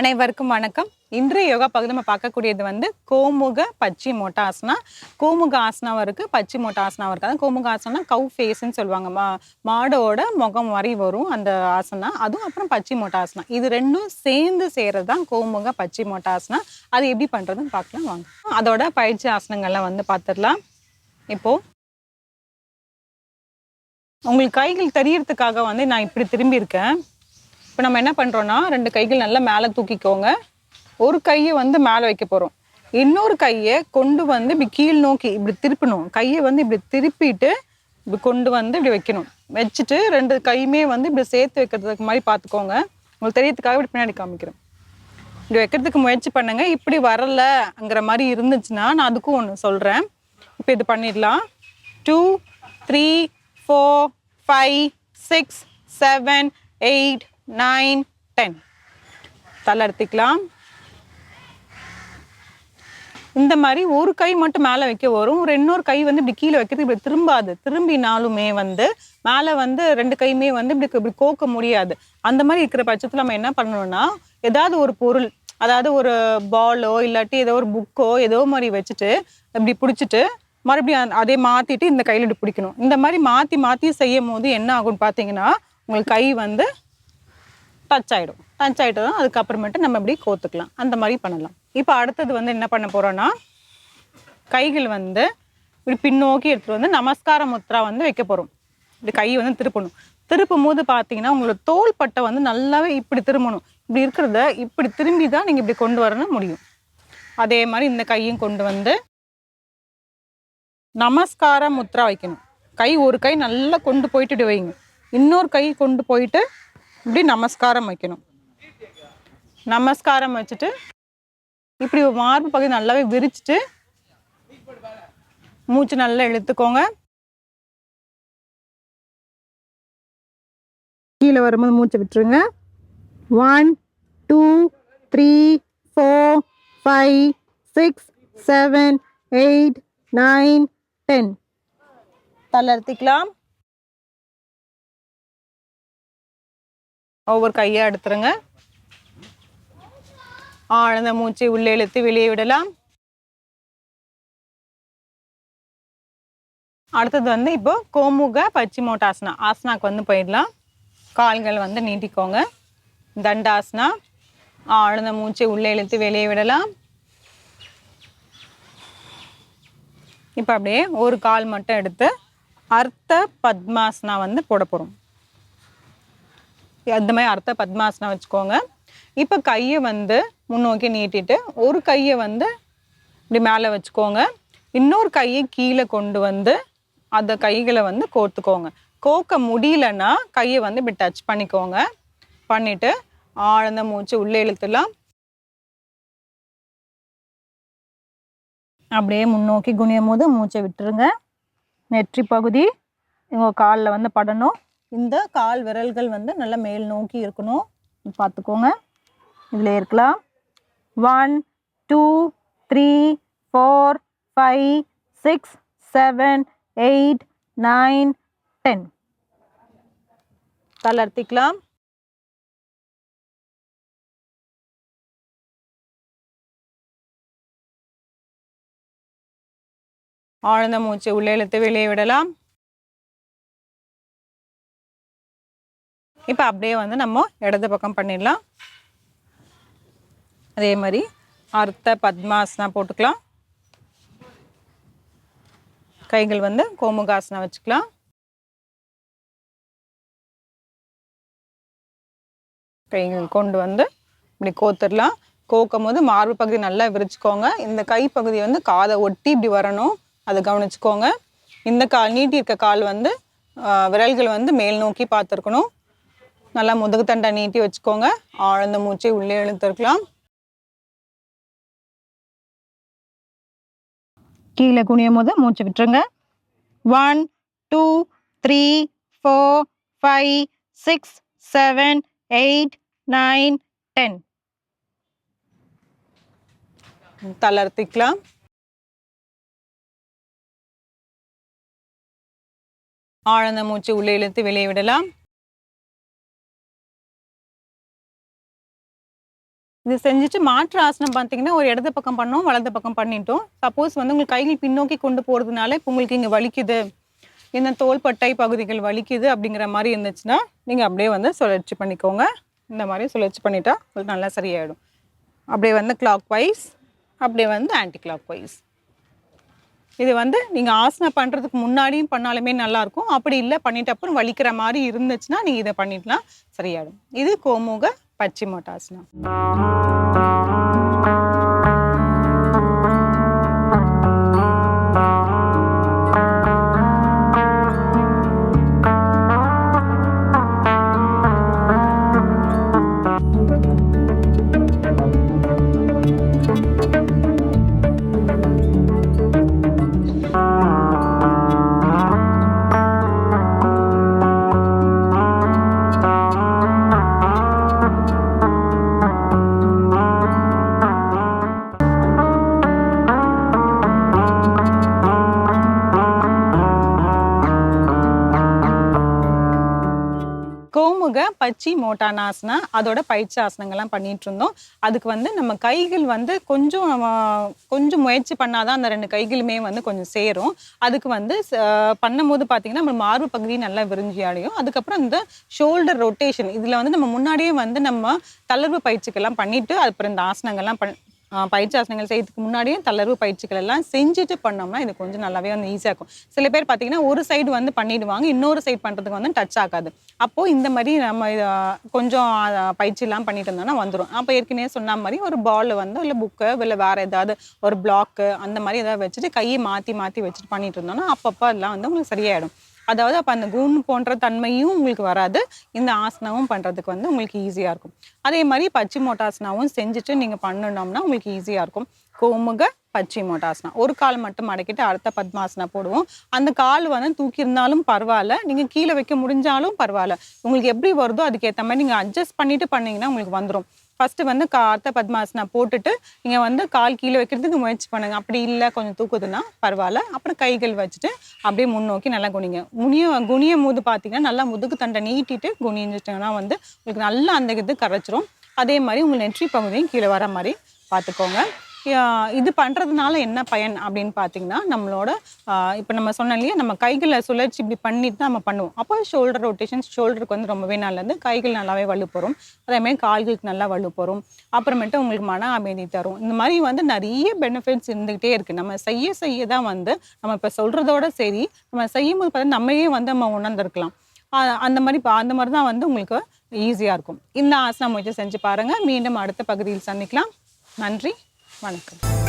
அனைவருக்கும் வணக்கம். இன்றைய யோகா பகுதி நம்ம பார்க்கக்கூடியது வந்து கோமுக பச்சி மோட்டா ஆசனா கோமுக ஆசனாவும் இருக்கு பச்சி மோட்டா ஆசனாவும் இருக்கு. அதான் கோமுக ஆசனா கவு ஃபேஸ்ன்னு சொல்லுவாங்க. மா மாடோட முகம் வரை வரும் அந்த ஆசனா. அதுவும் அப்புறம் பச்சி மோட்டா ஆசனா இது ரெண்டும் சேர்ந்து செய்கிறது தான் கோமுக பச்சி மோட்டா ஆசனா அது எப்படி பண்ணுறதுன்னு பார்க்கலாம் வாங்க. அதோட பயிற்சி ஆசனங்கள்லாம் வந்து பார்த்துடலாம். இப்போ உங்களுக்கு கைகள் தெரியறதுக்காக வந்து நான் இப்படி திரும்பியிருக்கேன். இப்போ நம்ம என்ன பண்ணுறோன்னா ரெண்டு கைகள் நல்லா மேலே தூக்கிக்கோங்க. ஒரு கையை வந்து மேலே வைக்க போகிறோம் இன்னொரு கையை கொண்டு வந்து இப்படி கீழ் நோக்கி இப்படி திருப்பணும். கையை வந்து இப்படி திருப்பிட்டு இப்படி கொண்டு வந்து இப்படி வைக்கணும். வச்சுட்டு ரெண்டு கையுமே வந்து இப்படி சேர்த்து வைக்கிறதுக்கு மாதிரி பார்த்துக்கோங்க. உங்களுக்கு தெரியறதுக்காக இப்படி பின்னாடி காமிக்கிறேன். இப்படி வைக்கிறதுக்கு முயற்சி பண்ணுங்கள் இப்படி வரலங்கிற மாதிரி இருந்துச்சுன்னா நான் அதுக்கும் ஒன்று சொல்கிறேன் இப்போ இது பண்ணிடலாம். Two three four five six seven eight nine ten தலை இந்த மாதிரி ஒரு கை மட்டும் மேலே வைக்க வரும். ஒரு இன்னொரு கை வந்து இப்படி கீழே வைக்கிறது இப்படி திரும்பாது. திரும்பினாலுமே வந்து மேலே வந்து ரெண்டு கையுமே வந்து இப்படி இப்படி கோக்க முடியாது. அந்த மாதிரி இருக்கிற பட்சத்தில் நம்ம என்ன பண்ணணும்னா ஏதாவது ஒரு பொருள் அதாவது ஒரு பாலோ இல்லாட்டி ஏதோ ஒரு புக்கோ ஏதோ மாதிரி வச்சுட்டு இப்படி பிடிச்சிட்டு மறுபடியும் அதே மாற்றிட்டு இந்த கையில் இப்படி பிடிக்கணும். இந்த மாதிரி மாற்றி மாற்றி செய்யும் போது என்ன ஆகும்னு பார்த்தீங்கன்னா உங்கள் கை வந்து டச் ஆகிடும் டச் ஆகிட்டதும் அதுக்கப்புறமேட்டு நம்ம இப்படி கோத்துக்கலாம். அந்த மாதிரி பண்ணலாம். இப்போ அடுத்தது வந்து என்ன பண்ண போகிறோன்னா கைகள் வந்து இப்படி பின்னோக்கி எடுத்துகிட்டு வந்து நமஸ்கார முத்ரா வந்து வைக்க போகிறோம் இப்படி கை வந்து திருப்பணும். திருப்பும் போது பார்த்தீங்கன்னா உங்களோட தோள் பட்டை வந்து நல்லாவே இப்படி திரும்பணும். இப்படி இருக்கிறத இப்படி திரும்பி தான் நீங்கள் இப்படி கொண்டு வரணும் முடியும். அதே மாதிரி இந்த கையும் கொண்டு வந்து நமஸ்கார முத்ரா வைக்கணும். கை ஒரு கை நல்லா கொண்டு போயிட்டு வைங்க. இன்னொரு கை கொண்டு போயிட்டு இப்படி நமஸ்காரம் வைக்கணும். நமஸ்காரம் வச்சுட்டு இப்படி மார்பு பகுதி நல்லாவே விரிச்சிட்டு மூச்சு நல்லா இழுத்துக்கோங்க. கீழே வரும்போது மூச்சை விட்டுருங்க. One two three four five six seven eight nine ten தளர்த்திக்கலாம் ஒவ்வொரு கையை எடுத்துருங்க. ஆழ்ந்த மூச்சை உள்ளே இழுத்து வெளியே விடலாம். அடுத்தது வந்து இப்போ கோமுக பச்சி மோட்டாசனா ஆசனாக்கு வந்து போயிடலாம். கால்கள் வந்து நீட்டிக்கோங்க. தண்டாசனா ஆழ்ந்த மூச்சை உள்ளே இழுத்து வெளியே விடலாம். இப்போ அப்படியே ஒரு கால் மட்டும் எடுத்து அர்த்த பத்மாசனா வந்து போட போகிறோம் அந்த மாதிரி அர்த்த பத்மாசனம் வச்சுக்கோங்க. இப்போ கையை வந்து முன்னோக்கி நீட்டிட்டு ஒரு கையை வந்து இப்படி மேலே வச்சுக்கோங்க. இன்னொரு கையை கீழே கொண்டு வந்து அந்த கைகளை வந்து கோர்த்துக்கோங்க. கோக்க முடியலன்னா கையை வந்து இப்படி டச் பண்ணிக்கோங்க. பண்ணிட்டு ஆழ்ந்த மூச்சு உள்ளே இழுத்துலாம் அப்படியே முன்னோக்கி குனியும் போது மூச்சை விட்டுருங்க. நெற்றி பகுதி உங்கள் காலில் வந்து படணும். இந்த கால் விரல்கள் வந்து நல்லா மேல் நோக்கி இருக்கணும். பார்த்துக்கோங்க இதில் இருக்கலாம். One two three four five six seven eight nine ten தளர்த்திக்கலாம் ஆழ்ந்த மூச்சை உள்ளே இழுத்து வெளியே விடலாம். இப்போ அப்படியே வந்து நம்ம இடது பக்கம் பண்ணிடலாம். அதே மாதிரி அர்த்த பத்மாசனா போட்டுக்கலாம். கைகள் வந்து கோமுகாசனா வச்சுக்கலாம். கைகள் கொண்டு வந்து இப்படி கோத்துடலாம். கோக்கும் போது மார்பு பகுதி நல்லா விரிச்சுக்கோங்க. இந்த கைப்பகுதி வந்து காதை ஒட்டி இப்படி வரணும். அதை கவனிச்சுக்கோங்க. இந்த கால் நீட்டி இருக்க கால் வந்து விரல்கள் வந்து மேல் நோக்கி பார்த்துருக்கணும். நல்லா முதுகு தண்டை நீட்டி வச்சுக்கோங்க. ஆழ்ந்த மூச்சை உள்ளே இழுத்துருக்கலாம். கீழே குனியும் போது மூச்சு விட்டுருங்க. One two three four five six seven eight nine ten தளர்த்திக்கலாம். ஆழ்ந்த மூச்சு உள்ளே இழுத்து வெளியே விடலாம். இது செஞ்சுட்டு மாற்று ஆசனம் பார்த்தீங்கன்னா ஒரு இடது பக்கம் பண்ணோம் வலது பக்கம் பண்ணிட்டோம். சப்போஸ் வந்து உங்களுக்கு கைகள் பின்னோக்கி கொண்டு போகிறதுனால இப்போ உங்களுக்கு இங்கே வலிக்குது. இந்த தோள்பட்டை பகுதிகள் வலிக்குது அப்படிங்கிற மாதிரி இருந்துச்சுன்னா நீங்கள் அப்படியே வந்து சுழற்சி பண்ணிக்கோங்க. இந்த மாதிரி சுழற்சி பண்ணிட்டா உங்களுக்கு நல்லா சரியாயிடும். அப்படியே வந்து கிளாக் வைஸ் அப்படியே வந்து ஆன்டி கிளாக் வைஸ் இது வந்து நீங்கள் ஆசனம் பண்ணுறதுக்கு முன்னாடியும் பண்ணாலுமே நல்லாயிருக்கும். அப்படி இல்லை பண்ணிட்ட அப்புறம் வலிக்கிற மாதிரி இருந்துச்சுன்னா நீங்கள் இதை பண்ணிட்டுலாம் சரியாயிடும். இது கோமுக पच्चिमोटासन கோமுக பச்சி மோட்டானாசனா அதோட பயிற்சி ஆசனங்கள்லாம் பண்ணிட்டு இருந்தோம் அதுக்கு வந்து நம்ம கைகள் வந்து கொஞ்சம் கொஞ்சம் முயற்சி பண்ணாதான் அந்த ரெண்டு கைகளுமே வந்து கொஞ்சம் சேரும். அதுக்கு வந்து பண்ணும்போது பார்த்தீங்கன்னா நம்ம மார்பு பகுதி நல்லா விரிஞ்சியாலையும் அதுக்கப்புறம் இந்த ஷோல்டர் ரொட்டேஷன் இதில் வந்து நம்ம முன்னாடியே வந்து நம்ம தளர்வு பயிற்சிக்கெல்லாம் பண்ணிட்டு அப்புறம் இந்த ஆசனங்கள்லாம் பண் பயிற்சி ஆசனங்கள் செய்யறதுக்கு முன்னாடியே தளர்வு பயிற்சிகள் எல்லாம் செஞ்சுட்டு பண்ணோம்னா இது கொஞ்சம் நல்லாவே வந்து ஈஸியாக இருக்கும். சில பேர் பார்த்தீங்கன்னா ஒரு சைடு வந்து பண்ணிடுவாங்க இன்னொரு சைடு பண்ணுறதுக்கு வந்து டச் ஆகாது. அப்போது இந்த மாதிரி நம்ம கொஞ்சம் பயிற்சிலாம் பண்ணிட்டு இருந்தோம்னா வந்துடும் அப்போ ஏற்கனவே சொன்ன மாதிரி ஒரு பால் வந்து இல்லை புக்கு இல்லை வேற ஏதாவது ஒரு பிளாக்கு அந்த மாதிரி ஏதாவது வச்சுட்டு கையை மாற்றி மாற்றி வச்சுட்டு பண்ணிட்டு இருந்தோம்னா அப்பப்போ அதெல்லாம் வந்து உங்களுக்கு சரியாயிடும். அதாவது அப்போ அந்த கூண் போன்ற தன்மையும் உங்களுக்கு வராது. இந்த ஆசனமும் பண்ணுறதுக்கு வந்து உங்களுக்கு ஈஸியாக இருக்கும். அதே மாதிரி பச்சி மோட்டாசனாவும் செஞ்சுட்டு நீங்கள் பண்ணணும்னா உங்களுக்கு ஈஸியாக இருக்கும். கோமுக பச்சை மோட்டாசனா. ஒரு கால் மட்டும் அடக்கிட்டு அடுத்த பத்மாசனா போடுவோம். அந்த கால் வந்து தூக்கியிருந்தாலும் பரவாயில்ல. நீங்கள் கீழே வைக்க முடிஞ்சாலும் பரவாயில்ல. உங்களுக்கு எப்படி வருதோ அதுக்கேற்ற மாதிரி நீங்கள் அட்ஜஸ்ட் பண்ணிட்டு பண்ணீங்கன்னா உங்களுக்கு வந்துடும் ஃபஸ்ட்டு வந்து கா அர்த்த பத்மாசனா போட்டுட்டு நீங்கள் வந்து கால் கீழே வைக்கிறதுக்கு முயற்சி பண்ணுங்க. அப்படி இல்லை கொஞ்சம் தூக்குதுன்னா பரவாயில்ல. அப்புறம் கைகள் வச்சுட்டு அப்படியே முன்னோக்கி நல்லா குனிங்க. குனிய குனியும் போது பார்த்தீங்கன்னா நல்லா முதுகு தண்டை நீட்டிட்டு குனிஞ்சிட்டிங்கன்னா வந்து உங்களுக்கு நல்லா அந்த இது கரைச்சிரும். அதே மாதிரி உங்கள் நெற்றி பகுதியும் கீழே வர மாதிரி பார்த்துக்கோங்க இது பண்ணுறதுனால என்ன பயன் அப்படின்னு பார்த்தீங்கன்னா நம்மளோட இப்போ நம்ம சொன்னோம் இல்லையா நம்ம கைகளை சுழற்சி இப்படி பண்ணிட்டு தான் நம்ம பண்ணுவோம். அப்போ ஷோல்டர் ரொட்டேஷன் ஷோல்டருக்கு வந்து ரொம்பவே நல்லது. கைகள் நல்லாவே வலுப்பெறும் அதேமாதிரி கால்களுக்கு நல்லா வலுப்பெறும் அப்புறமேட்டு உங்களுக்கு மன அமைதி தரும். இந்த மாதிரி வந்து நிறைய பெனிஃபிட்ஸ் இருந்துக்கிட்டே இருக்குது நம்ம செய்ய செய்ய தான் வந்து நம்ம இப்போ சொல்கிறதோட சரி நம்ம செய்யும்போது பார்த்தா நம்மையே வந்து நம்ம உணர்ந்திருக்கலாம். அந்த மாதிரி இப்போ அந்த மாதிரி தான் வந்து உங்களுக்கு ஈஸியாக இருக்கும். இந்த ஆசனம் முயற்சி செஞ்சு பாருங்கள் மீண்டும் அடுத்த பகுதியில் சந்திக்கலாம். நன்றி. வணக்கம்.